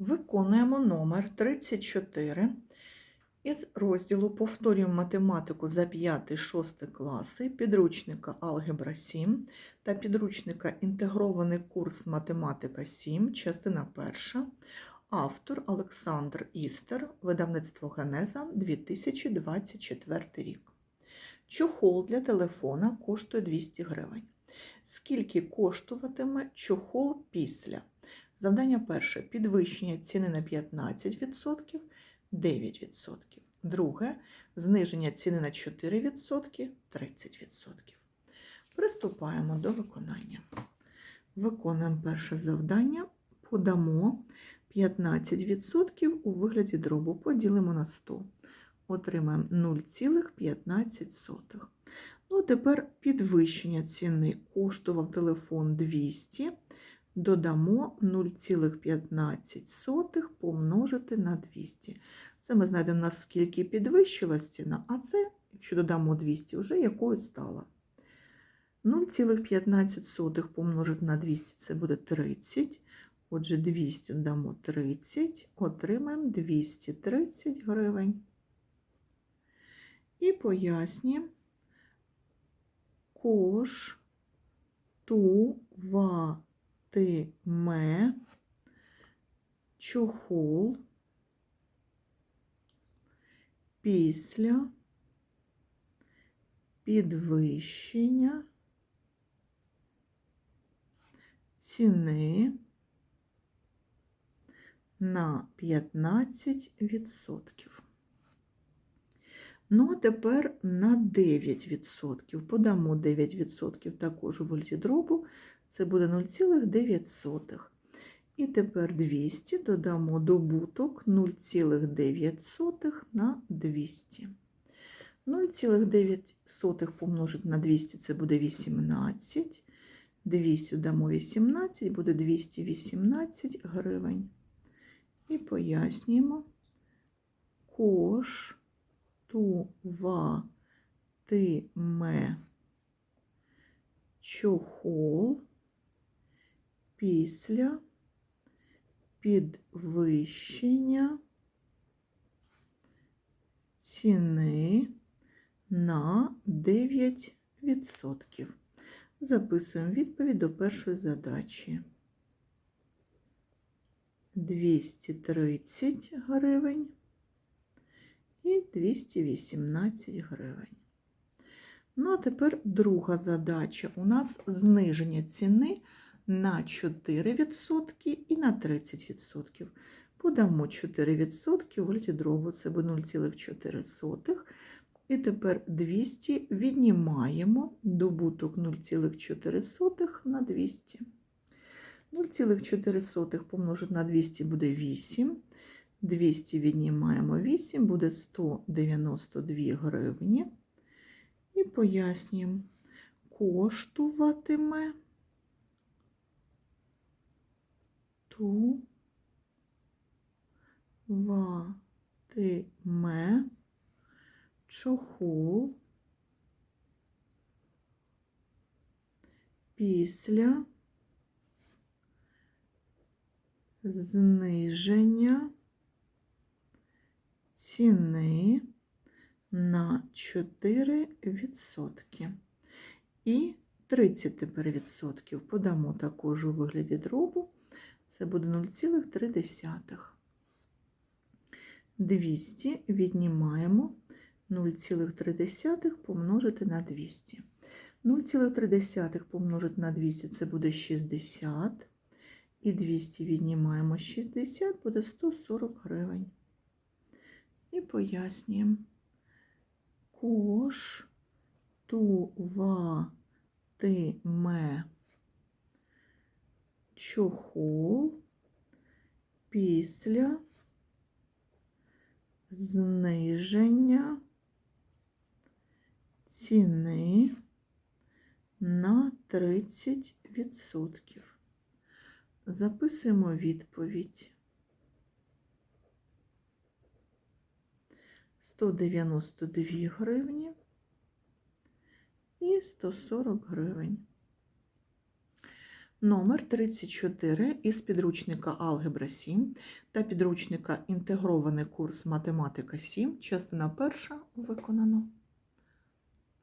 Виконуємо номер 34 із розділу Повторюємо математику за 5-6 класи підручника Алгебра 7 та підручника Інтегрований курс Математика 7, частина 1. Автор Олександр Істер, видавництво Генеза 2024 рік. Чохол для телефона коштує 200 гривень. Скільки коштуватиме чохол після? Завдання перше підвищення ціни на 15%, 9%. Друге зниження ціни на 4%, 30%. Приступаємо до виконання. Виконуємо перше завдання. Подамо 15% у вигляді дробу. Поділимо на 100. Отримаємо 0,15. Ну, тепер підвищення ціни коштував телефон 200 додамо 0,15 помножити на 200. Це ми знайдемо, наскільки підвищилась ціна, а це, якщо додамо 200, вже якою стала. 0,15 помножити на 200 це буде 30. Отже, 200 додамо 30, отримаємо 230 гривень. І пояснюємо коштуватиме чохол після підвищення ціни на 15%. Ну, а тепер на 9%. Подамо 9% також у вольті дробу. Це буде 0,9. І тепер 200 додамо добуток 0,9 на 200. 0,9 помножити на 200 це буде 18. 200 дамо 18, буде 218 гривень. І пояснюємо коштуватиме чохол після підвищення ціни на 9%. Записуємо відповідь до першої задачі. 230 гривень і 218 гривень. Ну, а тепер друга задача. У нас зниження ціни на 4% і на 30%. Подамо 4% у вигляді дробу, це буде 0,4. І тепер 200 віднімаємо добуток 0,4 на 200. 0,4 помножити на 200 буде 8. 200 віднімаємо 8, буде 192 гривні. І пояснюємо, коштуватиме ту ватиме чохол після зниження ціни на 4%. І 30 тепер відсотків подамо також у вигляді дробу. Це буде 0,3. 200 віднімаємо 0,3 помножити на 200. 0,3 помножити на 200 це буде 60. І 200 віднімаємо 60, буде 140 гривень. І пояснюємо. Коштуватиме чохол після зниження ціни на 30%. Записуємо відповідь. 192 гривні і 140 гривень. Номер 34 із підручника Алгебра 7 та підручника Інтегрований курс Математика 7, частина перша виконано.